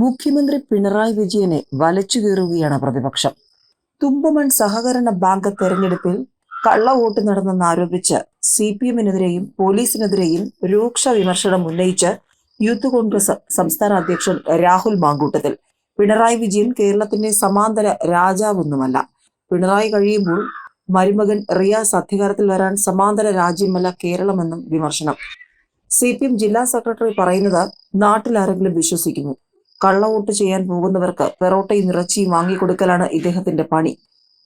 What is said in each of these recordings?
മുഖ്യമന്ത്രി പിണറായി വിജയനെ വലച്ചു കീറുകയാണ് പ്രതിപക്ഷം. തുമ്പമൺ സഹകരണ ബാങ്ക് തെരഞ്ഞെടുപ്പിൽ കള്ളവോട്ട് നടന്നെന്നാരോപിച്ച് സി പി എമ്മിനെതിരെയും പോലീസിനെതിരെയും രൂക്ഷ വിമർശനം ഉന്നയിച്ച് യൂത്ത് കോൺഗ്രസ് സംസ്ഥാന അധ്യക്ഷൻ രാഹുൽ മാങ്കൂട്ടത്തിൽ. പിണറായി വിജയൻ കേരളത്തിന്റെ സമാന്തര രാജാവൊന്നുമല്ല. പിണറായി കഴിയുമ്പോൾ മരുമകൻ റിയാസ് അധികാരത്തിൽ വരാൻ സമാന്തര രാജ്യമല്ല കേരളമെന്നും വിമർശനം. സി പി എം ജില്ലാ സെക്രട്ടറി പറയുന്നത് നാട്ടിലാരെങ്കിലും വിശ്വസിക്കുന്നു. കള്ളവോട്ട് ചെയ്യാൻ പോകുന്നവർക്ക് പെറോട്ടയും ഇറച്ചിയും വാങ്ങിക്കൊടുക്കലാണ് ഇദ്ദേഹത്തിന്റെ പണി.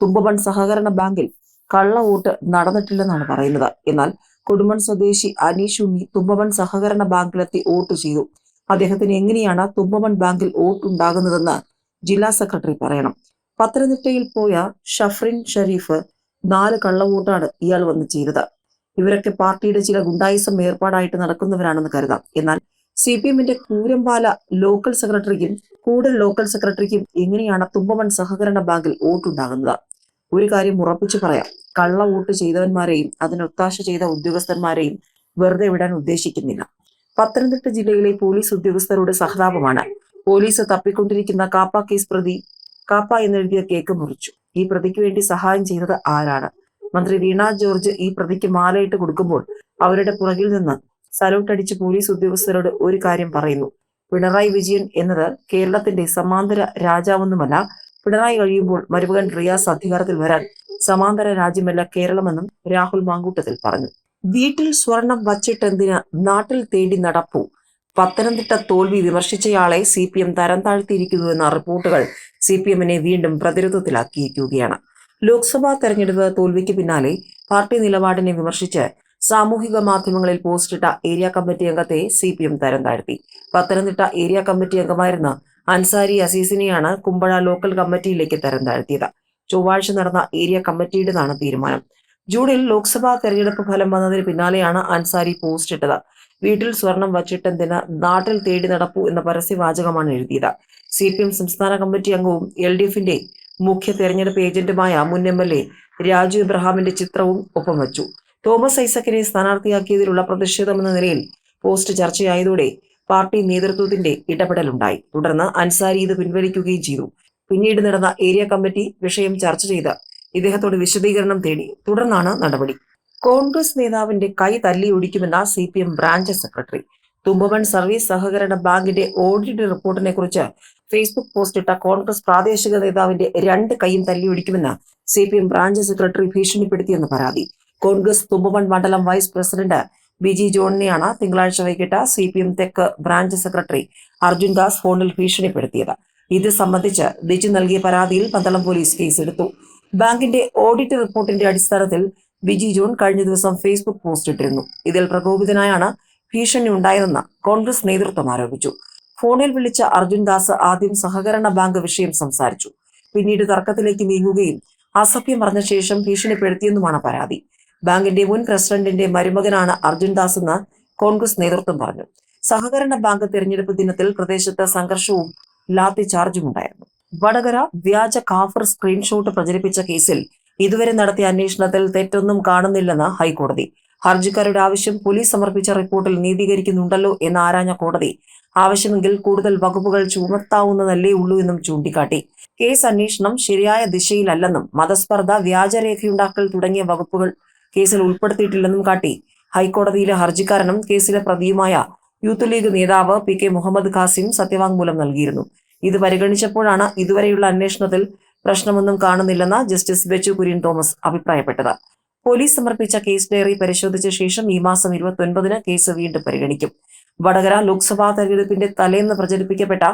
തുമ്പമൺ സഹകരണ ബാങ്കിൽ കള്ളവോട്ട് നടന്നിട്ടില്ലെന്നാണ് പറയുന്നത്. എന്നാൽ കൊടുമൺ സ്വദേശി അനീഷ് ഉണ്ണി തുമ്പമൺ സഹകരണ ബാങ്കിലെത്തി വോട്ട് ചെയ്തു. അദ്ദേഹത്തിന് എങ്ങനെയാണ് തുമ്പമൺ ബാങ്കിൽ വോട്ട് വോട്ടുണ്ടാകുന്നതെന്ന് ജില്ലാ സെക്രട്ടറി പറയണം. പത്തനംതിട്ടയിൽ പോയ ഷഫ്രിൻ ഷരീഫ് നാല് കള്ളവോട്ടാണ് ഇയാൾ വന്ന് ചെയ്തത്. ഇവരൊക്കെ പാർട്ടിയുടെ ചില ഗുണ്ടായിസം ഏർപ്പാടായിട്ട് നടക്കുന്നവരാണെന്ന് കരുതാം. എന്നാൽ സി പി എമ്മിന്റെ കൂരമ്പാല ലോക്കൽ സെക്രട്ടറിക്കും കൂടൽ ലോക്കൽ സെക്രട്ടറിക്കും എങ്ങനെയാണ് തുമ്പമൺ സഹകരണ ബാങ്കിൽ വോട്ടുണ്ടാകുന്നത്? ഒരു കാര്യം ഉറപ്പിച്ചു പറയാം. കള്ള വോട്ട് ചെയ്തവന്മാരെയും അതിന് ഒത്താശ ചെയ്ത ഉദ്യോഗസ്ഥന്മാരെയും വെറുതെ വിടാൻ ഉദ്ദേശിക്കുന്നില്ല. പത്തനംതിട്ട ജില്ലയിലെ പോലീസ് ഉദ്യോഗസ്ഥരുടെ സഹതാപമാണ്. പോലീസ് തപ്പിക്കൊണ്ടിരിക്കുന്ന കാപ്പ കേസ് പ്രതി കാപ്പ എന്നെഴുതിയ കേക്ക് മുറിച്ചു. ഈ പ്രതിക്ക് വേണ്ടി സഹായം ചെയ്തത് ആരാണ്? മന്ത്രി വീണ ജോർജ് ഈ പ്രതിക്ക് മാലയിട്ട് കൊടുക്കുമ്പോൾ അവരുടെ പുറകിൽ നിന്ന് അടിച്ച് പോലീസ് ഉദ്യോഗസ്ഥരോട് ഒരു കാര്യം പറയുന്നു. പിണറായി വിജയൻ എന്നത് കേരളത്തിന്റെ സമാന്തര രാജാവൊന്നുമല്ല പിണറായി കഴിയുമ്പോൾ മരുമകൻ റിയാസ് അധികാരത്തിൽ വരാൻ സമാന്തര രാജ്യമല്ല കേരളമെന്നും രാഹുൽ മാങ്കൂട്ടത്തിൽ പറഞ്ഞു. വീട്ടിൽ സ്വർണം വച്ചിട്ടെന്തിന് നാട്ടിൽ തേടി നടപ്പു? പത്തനംതിട്ട തോൽവി വിമർശിച്ചയാളെ സി പി എം തരം താഴ്ത്തിയിരിക്കുന്നുവെന്ന റിപ്പോർട്ടുകൾ സി പി എമ്മിനെ വീണ്ടും പ്രതിരോധത്തിലാക്കിയിരിക്കുകയാണ്. ലോക്സഭാ തെരഞ്ഞെടുപ്പ് തോൽവിക്ക് പിന്നാലെ പാർട്ടി നിലപാടിനെ വിമർശിച്ച് സാമൂഹിക മാധ്യമങ്ങളിൽ പോസ്റ്റിട്ട ഏരിയ കമ്മിറ്റി അംഗത്തെ സി പി എം തരം താഴ്ത്തി. പത്തനംതിട്ട ഏരിയ കമ്മിറ്റി അംഗമായിരുന്ന അൻസാരി അസീസിനെയാണ് കുമ്പഴ ലോക്കൽ കമ്മിറ്റിയിലേക്ക് തരം താഴ്ത്തിയത്. ചൊവ്വാഴ്ച നടന്ന ഏരിയ കമ്മിറ്റിയുടേതാണ് തീരുമാനം. ജൂണിൽ ലോക്സഭാ തെരഞ്ഞെടുപ്പ് ഫലം വന്നതിന് പിന്നാലെയാണ് അൻസാരി പോസ്റ്റ് ഇട്ടത്. വീട്ടിൽ സ്വർണം വച്ചിട്ടെന്തിന് നാട്ടിൽ തേടി നടപ്പു എന്ന പരസ്യവാചകമാണ് എഴുതിയത്. സി പി എം സംസ്ഥാന കമ്മിറ്റി അംഗവും എൽ ഡി എഫിന്റെ മുഖ്യ തെരഞ്ഞെടുപ്പ് ഏജന്റുമായ മുൻ എം എൽ എ രാജു ഇബ്രഹാമിന്റെ ചിത്രവും ഒപ്പം വച്ചു. തോമസ് ഐസക്കിനെ സ്ഥാനാർത്ഥിയാക്കിയതിലുള്ള പ്രതിഷേധമെന്ന നിലയിൽ പോസ്റ്റ് ചർച്ചയായതോടെ പാർട്ടി നേതൃത്വത്തിന്റെ ഇടപെടലുണ്ടായി. തുടർന്ന് അൻസാരി ഇത് പിൻവലിക്കുകയും ചെയ്തു. പിന്നീട് നടന്ന ഏരിയ കമ്മിറ്റി വിഷയം ചർച്ച ചെയ്ത് ഇദ്ദേഹത്തോട് വിശദീകരണം തേടി തുടർന്നാണ് നടപടി. കോൺഗ്രസ് നേതാവിന്റെ കൈ തല്ലിയൊടിക്കുമെന്ന C P M branch secretary. Thumpamon service സഹകരണ ബാങ്കിന്റെ ഓഡിറ്റ് റിപ്പോർട്ടിനെ കുറിച്ച് ഫേസ്ബുക്ക് പോസ്റ്റിട്ട കോൺഗ്രസ് പ്രാദേശിക നേതാവിന്റെ രണ്ട് കൈയും തല്ലിയൊടിക്കുമെന്ന് C P M branch secretary ഭീഷണിപ്പെടുത്തിയെന്ന് പരാതി. കോൺഗ്രസ് തുമ്പമൺ മണ്ഡലം വൈസ് പ്രസിഡന്റ് ബിജി ജോണിനെയാണ് തിങ്കളാഴ്ച വൈകിട്ട് സി പി എം തെക്ക് ബ്രാഞ്ച് സെക്രട്ടറി അർജുൻ ദാസ് ഫോണിൽ ഭീഷണിപ്പെടുത്തിയത്. ഇത് സംബന്ധിച്ച് ബിജു നൽകിയ പരാതിയിൽ പന്തളം പോലീസ് കേസെടുത്തു. ബാങ്കിന്റെ ഓഡിറ്റ് റിപ്പോർട്ടിന്റെ അടിസ്ഥാനത്തിൽ ബിജി ജോൺ കഴിഞ്ഞ ദിവസം ഫേസ്ബുക്ക് പോസ്റ്റ് ഇട്ടിരുന്നു. ഇതിൽ പ്രകോപിതനായാണ് ഭീഷണി ഉണ്ടായതെന്ന് കോൺഗ്രസ് നേതൃത്വം ആരോപിച്ചു. ഫോണിൽ വിളിച്ച അർജുൻ ദാസ് ആദ്യം സഹകരണ ബാങ്ക് വിഷയം സംസാരിച്ചു. പിന്നീട് തർക്കത്തിലേക്ക് നീങ്ങുകയും അസഭ്യം പറഞ്ഞ ശേഷം ഭീഷണിപ്പെടുത്തിയെന്നുമാണ് പരാതി. ബാങ്കിന്റെ മുൻ പ്രസിഡന്റിന്റെ മരുമകനാണ് അർജുൻ ദാസ് എന്ന് കോൺഗ്രസ് നേതൃത്വം പറഞ്ഞു. സഹകരണ ബാങ്ക് തെരഞ്ഞെടുപ്പ് ദിനത്തിൽ പ്രദേശത്ത് സംഘർഷവും ലാത്തി ചാർജും ഉണ്ടായിരുന്നു. വടകര വ്യാജ കാഫർ സ്ക്രീൻഷോട്ട് പ്രചരിപ്പിച്ച കേസിൽ ഇതുവരെ നടത്തിയ അന്വേഷണത്തിൽ തെറ്റൊന്നും കാണുന്നില്ലെന്ന് ഹൈക്കോടതി. ഹർജിക്കാരുടെ ആവശ്യം പോലീസ് സമർപ്പിച്ച റിപ്പോർട്ടിൽ നീതീകരിക്കുന്നുണ്ടല്ലോ എന്ന് ആരാഞ്ഞ കോടതി ആവശ്യമെങ്കിൽ കൂടുതൽ വകുപ്പുകൾ ചുമത്താവുന്നതല്ലേ ഉള്ളൂ എന്നും ചൂണ്ടിക്കാട്ടി. കേസ് അന്വേഷണം ശരിയായ ദിശയിലല്ലെന്നും മതസ്പർദ്ധ വ്യാജരേഖയുണ്ടാക്കൽ തുടങ്ങിയ വകുപ്പുകൾ കേസിൽ ഉൾപ്പെടുത്തിയിട്ടില്ലെന്നും കാട്ടി. ഹൈക്കോടതിയിലെ ഹർജിക്കാരനും കേസിലെ പ്രതിയുമായ യൂത്ത് ലീഗ് നേതാവ് പി കെ മുഹമ്മദ് ഖാസിം സത്യവാങ്മൂലം നൽകിയിരുന്നു. ഇത് പരിഗണിച്ചപ്പോഴാണ് ഇതുവരെയുള്ള അന്വേഷണത്തിൽ പ്രശ്നമൊന്നും കാണുന്നില്ലെന്ന് ജസ്റ്റിസ് ബെച്ചു കുര്യൻ തോമസ് അഭിപ്രായപ്പെട്ടത്. പോലീസ് സമർപ്പിച്ച കേസ് ഡയറി പരിശോധിച്ച ശേഷം ഈ മാസം ഇരുപത്തി ഒൻപതിന് കേസ് വീണ്ടും പരിഗണിക്കും. വടകര ലോക്സഭാ തെരഞ്ഞെടുപ്പിന്റെ തലേന്ന് പ്രചരിപ്പിക്കപ്പെട്ട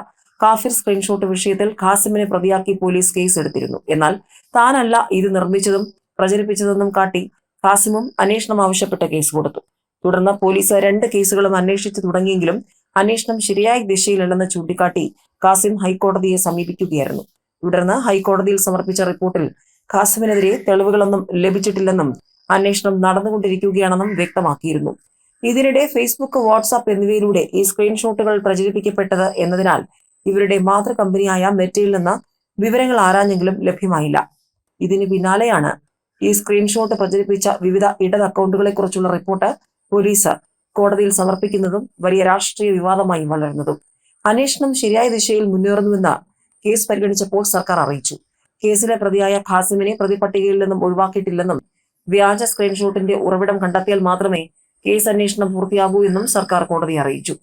കാഫിർ സ്ക്രീൻഷോട്ട് വിഷയത്തിൽ ഖാസിമിനെ പ്രതിയാക്കി പോലീസ് കേസ് എടുത്തിരുന്നു എന്നാൽ താനല്ല ഇത് നിർമ്മിച്ചതും പ്രചരിപ്പിച്ചതെന്നും കാട്ടി ഖാസിമും അന്വേഷണം ആവശ്യപ്പെട്ട കേസ് കൊടുത്തു. തുടർന്ന് പോലീസ് രണ്ട് കേസുകളും അന്വേഷിച്ചു തുടങ്ങിയെങ്കിലും അന്വേഷണം ശരിയായ ദിശയിലല്ലെന്ന് ചൂണ്ടിക്കാട്ടി ഖാസിം ഹൈക്കോടതിയെ സമീപിക്കുകയായിരുന്നു. തുടർന്ന് ഹൈക്കോടതിയിൽ സമർപ്പിച്ച റിപ്പോർട്ടിൽ ഖാസിമിനെതിരെ തെളിവുകളൊന്നും ലഭിച്ചിട്ടില്ലെന്നും അന്വേഷണം നടന്നുകൊണ്ടിരിക്കുകയാണെന്നും വ്യക്തമാക്കിയിരുന്നു. ഇതിനിടെ ഫേസ്ബുക്ക് വാട്സാപ്പ് എന്നിവയിലൂടെ ഈ സ്ക്രീൻഷോട്ടുകൾ പ്രചരിപ്പിക്കപ്പെട്ടത് എന്നതിനാൽ ഇവരുടെ മാതൃകമ്പനിയായ മെറ്റയിൽ നിന്ന് വിവരങ്ങൾ ആരാഞ്ഞെങ്കിലും ലഭ്യമായില്ല. ഇതിന് പിന്നാലെയാണ് ഈ സ്ക്രീൻഷോട്ട് പ്രചരിപ്പിച്ച വിവിധ ഇടത് അക്കൗണ്ടുകളെ കുറിച്ചുള്ള റിപ്പോർട്ട് പോലീസ് കോടതിയിൽ സമർപ്പിക്കുന്നതും വലിയ രാഷ്ട്രീയ വിവാദമായി വളരുന്നതും അന്വേഷണം ശരിയായ ദിശയിൽ മുന്നേറുന്നുവെന്ന് കേസ് പരിഗണിച്ചപ്പോൾ സർക്കാർ അറിയിച്ചു. കേസിലെ പ്രതിയായ ഖാസിമിനെ പ്രതിപട്ടികയിൽ നിന്നും ഒഴിവാക്കിയിട്ടില്ലെന്നും വ്യാജ സ്ക്രീൻഷോട്ടിന്റെ ഉറവിടം കണ്ടെത്തിയാൽ മാത്രമേ കേസ് അന്വേഷണം പൂർത്തിയാകൂ എന്നും സർക്കാർ കോടതി അറിയിച്ചു.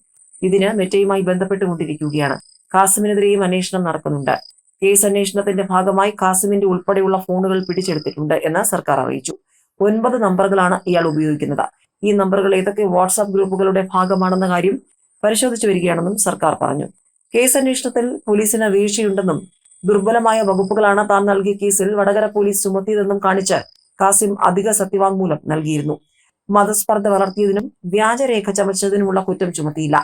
ഇതിന് മെറ്റയുമായി ബന്ധപ്പെട്ടുകൊണ്ടിരിക്കുകയാണ്. ഖാസിമിനെതിരെയും അന്വേഷണം നടക്കുന്നുണ്ട്. കേസ് അന്വേഷണത്തിന്റെ ഭാഗമായി കാസിമിന്റെ ഉൾപ്പെടെയുള്ള ഫോണുകൾ പിടിച്ചെടുത്തിട്ടുണ്ട് എന്ന് സർക്കാർ അറിയിച്ചു. ഒൻപത് നമ്പറുകളാണ് ഇയാൾ ഉപയോഗിക്കുന്നത്. ഈ നമ്പറുകൾ ഏതൊക്കെ വാട്സാപ്പ് ഗ്രൂപ്പുകളുടെ ഭാഗമാണെന്ന കാര്യം പരിശോധിച്ചു വരികയാണെന്നും സർക്കാർ പറഞ്ഞു. കേസ് അന്വേഷണത്തിൽ പോലീസിന് വീഴ്ചയുണ്ടെന്നും ദുർബലമായ വകുപ്പുകളാണ് താൻ നൽകിയ കേസിൽ വടകര പോലീസ് ചുമത്തിയതെന്നും കാണിച്ച് കാസിം അധിക സത്യവാങ്മൂലം നൽകിയിരുന്നു. മതസ്പർദ്ധ വളർത്തിയതിനും വ്യാജരേഖ ചമച്ചതിനുമുള്ള കുറ്റം ചുമത്തിയില്ല.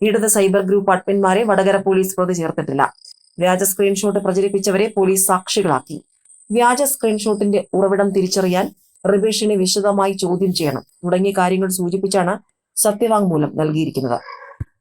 ഇടത് സൈബർ ഗ്രൂപ്പ് അഡ്മിന്മാരെ വടകര പോലീസ് പ്രതി ചേർത്തിട്ടില്ല വ്യാജ സ്ക്രീൻഷോട്ട് പ്രചരിപ്പിച്ചവരെ പോലീസ് സാക്ഷികളാക്കി. വ്യാജ സ്ക്രീൻഷോട്ടിന്റെ ഉറവിടം തിരിച്ചറിയാൻ റിബേഷിനെ വിശദമായി ചോദ്യം ചെയ്യണം. തുടങ്ങിയ കാര്യങ്ങൾ സൂചിപ്പിച്ചാണ് സത്യവാങ്മൂലം നൽകിയിരിക്കുന്നത്.